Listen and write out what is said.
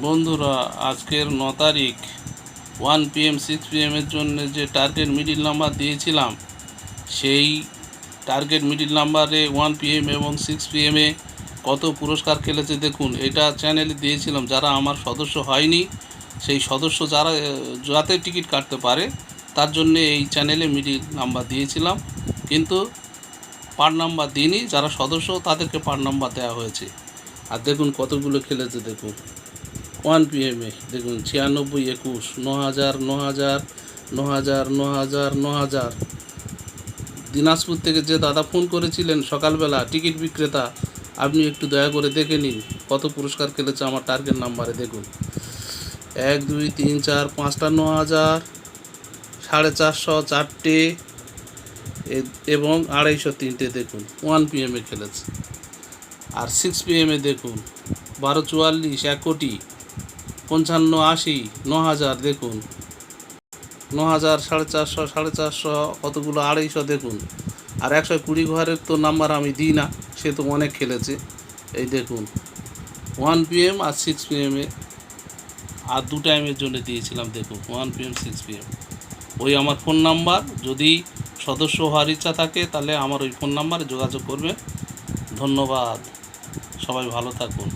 বন্ধুরা, আজকের ন তারিখ ওয়ান পিএম সিক্স পিএমের জন্য যে টার্গেট মিডিল নাম্বার দিয়েছিলাম, সেই টার্গেট মিডিল নাম্বারে ওয়ান পিএম এবং সিক্স পিএমে কত পুরস্কার খেলেছে দেখুন, এটা চ্যানেলে দিয়েছিলাম, যারা আমার সদস্য হয়নি, সেই সদস্য যারা, যাতে টিকিট কাটতে পারে, তার জন্য এই চ্যানেলে মিডিল নাম্বার দিয়েছিলাম, কিন্তু পার নাম্বার দিইনি, যারা সদস্য, তাদেরকে পার নাম্বার দেওয়া হয়েছে। আর দেখুন কতগুলো খেলেছে দেখুন। ওয়ান পিএমে দেখুন, ছিয়ানব্বই একুশ ন হাজার ন হাজার ন হাজার ন হাজার ন হাজার দিনাজপুর থেকে যে দাদা ফোন করেছিলেন সকালবেলা, টিকিট বিক্রেতা, আপনি একটু দয়া করে দেখে নিন, কত পুরস্কার খেলেছে আমার টার্গেট নাম্বারে দেখুন। এক, দুই, তিন, চার, পাঁচটা ন হাজার সাড়ে চারশো চারটে এবং আড়াইশো তিনটে, দেখুন, ওয়ান পিএমে খেলেছে। আর সিক্স পিএমে দেখুন, বারো চুয়াল্লিশ, এক কোটি পঞ্চান্ন আশি ন হাজার দেখুন। ন হাজার সাড়ে চারশো সাড়ে চারশো কতগুলো আড়াইশো দেখুন। আর একশো কুড়ি ঘরের তো নাম্বার আমি দিই না, সে তো অনেক খেলেছে। এই দেখুন, ওয়ান পিএম আর সিক্স পি পিএমে আর দু টাইমের জন্য দিয়েছিলাম, দেখুন, ওয়ান পিএম, সিক্স পিএম। ওই আমার ফোন নাম্বার, যদি সদস্য হওয়ার ইচ্ছা থাকে, তাহলে আমার ওই ফোন নাম্বারে যোগাযোগ করবে ধন্যবাদ, সবাই ভালো থাকুন।